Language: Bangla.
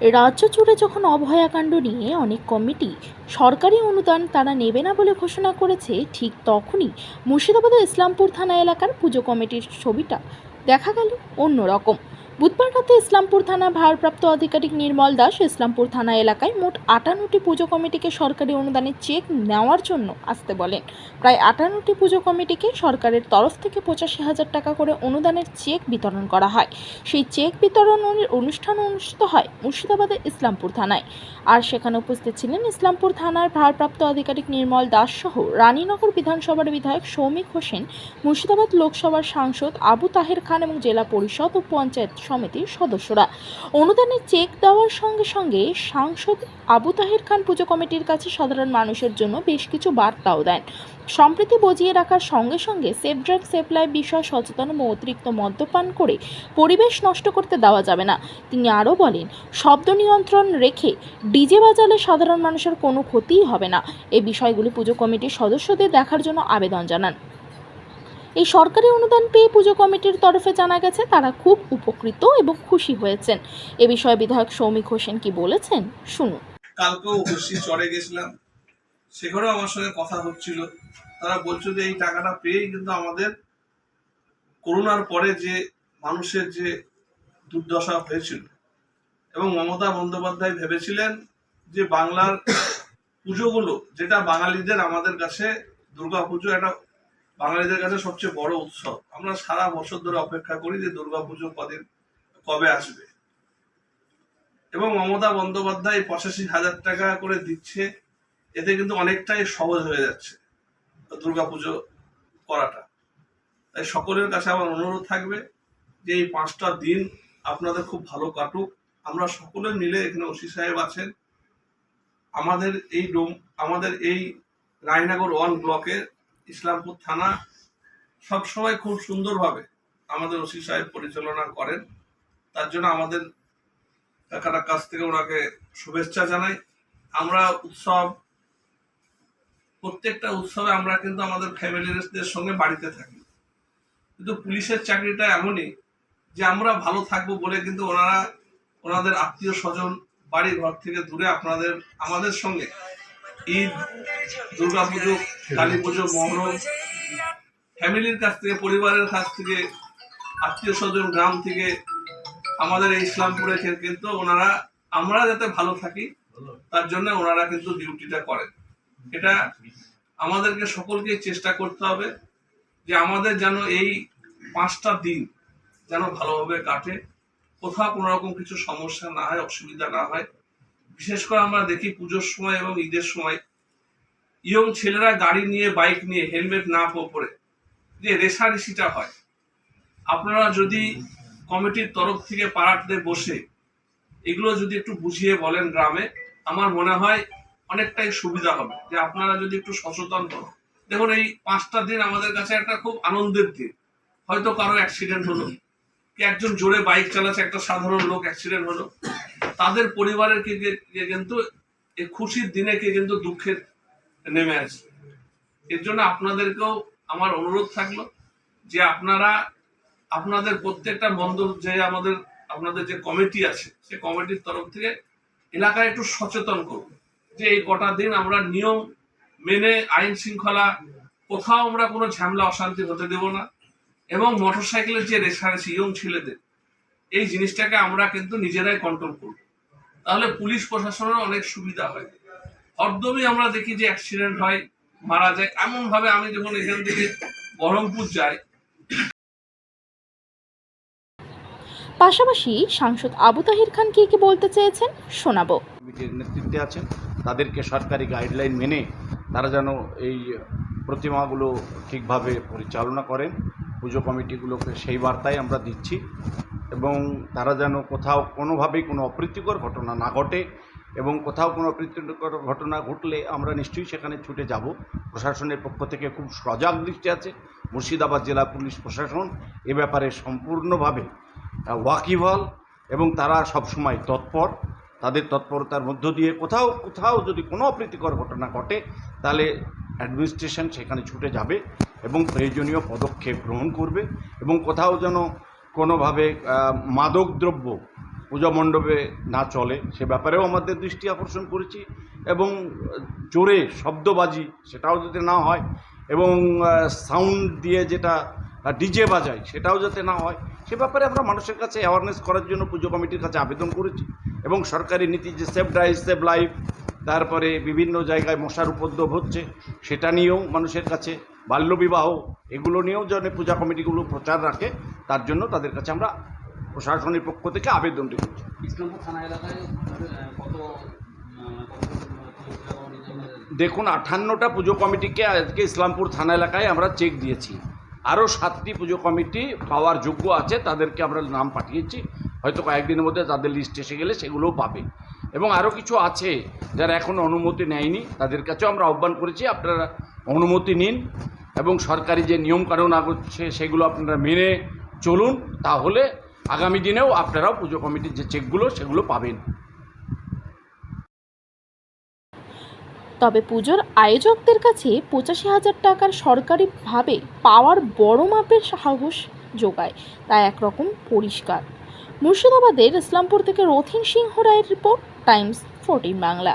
রাজ্য জুড়ে যখন অভয়াকাণ্ড নিয়ে অনেক কমিটি সরকারি অনুদান তারা নেবে না বলে ঘোষণা করেছে, ঠিক তখনই মুর্শিদাবাদের ইসলামপুর থানা এলাকার পুজো কমিটির ছবিটা দেখা গেল অন্যরকম। বুধবার রাতে ইসলামপুর থানা ভারপ্রাপ্ত আধিকারিক নির্মল দাস ইসলামপুর থানা এলাকায় মোট আটান্নটি পুজো কমিটিকে সরকারি অনুদানের চেক নেওয়ার জন্য আসতে বলেন। প্রায় আটান্নটি পুজো কমিটিকে সরকারের তরফ থেকে পঁচাশি হাজার টাকা করে অনুদানের চেক বিতরণ করা হয়। সেই চেক বিতরণ অনুষ্ঠান অনুষ্ঠিত হয় মুর্শিদাবাদের ইসলামপুর থানায়। আর সেখানে উপস্থিত ছিলেন ইসলামপুর থানার ভারপ্রাপ্ত আধিকারিক নির্মল দাস সহ রানীনগর বিধানসভার বিধায়ক সৌমিক হোসেন, মুর্শিদাবাদ লোকসভার সাংসদ আবু তাহের খান এবং জেলা পরিষদ ও পঞ্চায়েত সমিতির সদস্যরা। অনুদানের চেক দেওয়ার সঙ্গে সঙ্গে সাংসদ আবু তাহের খান পুজো কমিটির কাছে সাধারণ মানুষের জন্য বেশ কিছু বার্তাও দেন। সম্প্রীতি বজিয়ে রাখার সঙ্গে সঙ্গে সেফ ড্রাইভ, সেফ লাইফ বিষয়ে সচেতন ও অতিরিক্ত মদ্যপান করে পরিবেশ নষ্ট করতে দেওয়া যাবে না। তিনি আরও বলেন, শব্দ নিয়ন্ত্রণ রেখে ডিজে বাজালে সাধারণ মানুষের কোনো ক্ষতিই হবে না। এই বিষয়গুলি পুজো কমিটির সদস্যদের দেখার জন্য আবেদন জানান। এই সরকারি অনুদান পেয়ে পুজো কমিটির তরফে জানা গেছে তারা খুব উপকৃত এবং খুশি হয়েছেন। এ বিষয়ে বিধায়ক সৌমিক হোসেন কি বলেছেন, শুনুন। কালকেও খুশি চড়ে গেছিলাম। সেখানেও আমার সঙ্গে কথা হচ্ছিল। তারা বলছিল যে এই টাকাটা পেয়েই কিন্তু আমাদের করোনার পরে যে মানুষের যে দুর্দশা হয়েছিল। এবং মমতা বন্দ্যোপাধ্যায় ভেবেছিলেন যে বাংলার পুজোগুলো, যেটা বাঙালিদের আমাদের কাছে দুর্গা পুজো, একটা বাঙালিদের কাছে সবচেয়ে বড় উৎসব। আমরা সারা বছর ধরে অপেক্ষা করি যে দুর্গা পুজো কদিন, কবে আসবে। এবং মমতা বন্দ্যোপাধ্যায় পঁচাশি হাজার টাকা করে দিচ্ছে, এতে কিন্তু অনেকটাই সহজ হয়ে যাচ্ছে দুর্গাপুজো করাটা। তাই সকলের কাছে আমার অনুরোধ থাকবে যে এই পাঁচটা দিন আপনাদের খুব ভালো কাটুক। আমরা সকলে মিলে এখানে ওসি সাহেব আছেন। আমাদের এই ডোম, আমাদের এই রায়নগর ওয়ান ব্লকের ইসলামপুর থানা সবসময় খুব সুন্দরভাবে আমাদের ওসি সাহেব পরিচালনা করেন। তার জন্য আমাদের কাকাটার কাছ থেকে ওনাকে শুভেচ্ছা জানাই। আমরা উৎসব, প্রত্যেকটা উৎসবে আমরা কিন্তু আমাদের ফ্যামিলিদের সঙ্গে বাড়িতে থাকি। কিন্তু পুলিশের চাকরিটা এমনই যে আমরা ভালো থাকব বলে কিন্তু ওনারা, ওনাদের আত্মীয় স্বজন বাড়ি ঘর থেকে দূরে আপনাদের, আমাদের সঙ্গে ঈদ, দুর্গা পুজো, কালী পুজো, মহরম। ফ্যামিলির কাছ থেকে, পরিবারের কাছ থেকে, আত্মীয় স্বজন, গ্রাম থেকে আমাদের এই ইসলামপুরে কিন্তু ওনারা, আমরা যাতে ভালো থাকি, তার জন্য ওনারা কিন্তু ডিউটিটা করেন। এটা আমাদেরকে সকলকে চেষ্টা করতে হবে যে আমাদের যেন এই পাঁচটা দিন যেন ভালোভাবে কাটে। কোথাও কোনো রকম কিছু সমস্যা না হয়, অসুবিধা না হয়। বিশেষ করে আমরা দেখি পুজোর সময় এবং ঈদের সময় ইয়ং ছেলেরা গাড়ি নিয়ে, বাইক নিয়ে, হেলমেট না পরে যে রেশারেশিটা হয়। আপনারা যদি কমিটির তরফ থেকে পাড়াতে বসে এগুলো যদি একটু বুঝিয়ে বলেন গ্রামে, আমার মনে হয় অনেকটাই সুবিধা হবে। যে আপনারা যদি একটু সচেতন হন। দেখুন, এই পাঁচটা দিন আমাদের কাছে একটা খুব আনন্দের দিন। হয়তো কারও অ্যাক্সিডেন্ট হলো, কি একজন জোরে বাইক চালাচ্ছে, একটা সাধারণ লোক অ্যাক্সিডেন্ট হলো। তাদের পরিবারের কে কিন্তু খুশির দিনে কে কিন্তু দুঃখের নেমে আসবে এর জন্য আপনাদেরকেও আমার অনুরোধ থাকল যে আপনারা আপনাদের প্রত্যেকটা মন্দ যে আমাদের, আপনাদের যে কমিটি আছে, সে কমিটির তরফ থেকে এলাকায় একটু সচেতন করুন যে এই কটা দিন আমরা নিয়ম মেনে, আইন শৃঙ্খলা, কোথাও আমরা কোনো ঝামেলা, অশান্তি হতে দেব না এবং মোটরসাইকেলের যে রেসারেসি ইয়ং ছেলেদের, এই জিনিসটাকে আমরা কিন্তু নিজেরাই কন্ট্রোল করব। তাহলে পুলিশ প্রশাসনের অনেক সুবিধা হয়। হরদমই আমরা দেখি যে অ্যাক্সিডেন্ট হয় মারা যায়। এমন ভাবে আমি যখন এখান থেকে বহরমপুর যাই পাশাপাশি সাংসদ আবু তাহির খান কি কি বলতে চেয়েছেন শোনাবো। কমিটির নেতৃত্বে আছেন তাদেরকে সরকারি গাইডলাইন মেনে তারা যেন এই প্রতিমাগুলো ঠিকভাবে পরিচালনা করেন। পুজো কমিটিগুলোকে সেই বার্তাই আমরা দিচ্ছি। এবং তারা যেন কোথাও কোনোভাবেই কোনো অপ্রীতিকর ঘটনা না ঘটে এবং কোথাও কোনো অপ্রীতিকর ঘটনা ঘটলে আমরা নিশ্চয়ই সেখানে ছুটে যাব। প্রশাসনের পক্ষ থেকে খুব সজাগ দৃষ্টি আছে। মুর্শিদাবাদ জেলা পুলিশ প্রশাসন এ ব্যাপারে সম্পূর্ণভাবে ওয়াকিবহাল এবং তারা সবসময় তৎপর। তাদের তৎপরতার মধ্য দিয়ে কোথাও কোথাও যদি কোনো অপ্রীতিকর ঘটনা ঘটে, তাহলে অ্যাডমিনিস্ট্রেশন সেখানে ছুটে যাবে এবং প্রয়োজনীয় পদক্ষেপ গ্রহণ করবে এবং কোথাও যেন কোনোভাবে মাদকদ্রব্য পূজা মণ্ডপে না চলে, সে ব্যাপারেও আমাদের দৃষ্টি আকর্ষণ করেছি এবং জোরে শব্দবাজি সেটাও যাতে না হয় এবং সাউন্ড দিয়ে যেটা ডিজে বাজায় সেটাও যাতে না হয়, সে ব্যাপারে আমরা মানুষের কাছে অ্যাওয়ারনেস করার জন্য পুজো কমিটির কাছে আবেদন করেছি এবং সরকারি নীতি যে সেফ ড্রাইভ সেভ লাইফ তারপরে বিভিন্ন জায়গায় মশার উপদ্রব হচ্ছে, সেটা নিয়েও মানুষের কাছে বাল্যবিবাহ এগুলো নিয়েও যেন পূজা কমিটিগুলো প্রচার রাখে তার জন্য তাদের কাছে আমরা প্রশাসনের পক্ষ থেকে আবেদনটি কত দেখুন আঠান্নটা পুজো কমিটিকে আজকে ইসলামপুর থানা এলাকায় আমরা চেক দিয়েছি। আরও সাতটি পুজো কমিটি পাওয়ার যোগ্য আছে তাদেরকে আমরা নাম পাঠিয়েছি। হয়তো কয়েকদিনের মধ্যে তাদের লিস্ট এসে গেলে সেগুলোও পাবে। এবং আরও কিছু আছে যারা এখনও অনুমতি নেয়নি তাদের কাছেও আমরা আহ্বান করেছি আপনারা অনুমতি নিন। এবং সরকারি যে নিয়মকানুন আগচ্ছে সেগুলো আপনারা মেনে চলুন, তাহলে আগামী দিনেও আপনারাও পুজো কমিটির যে চেকগুলো সেগুলো পাবেন। তবে পুজোর আয়োজকদের কাছে পঁচাশি হাজার টাকার সরকারিভাবে পাওয়ার বড় মাপের সাহস যোগায়, তা একরকম পরিষ্কার। মুর্শিদাবাদের ইসলামপুর থেকে রথিন সিংহ রায়ের রিপোর্ট, টাইমস, ফোরটিন বাংলা।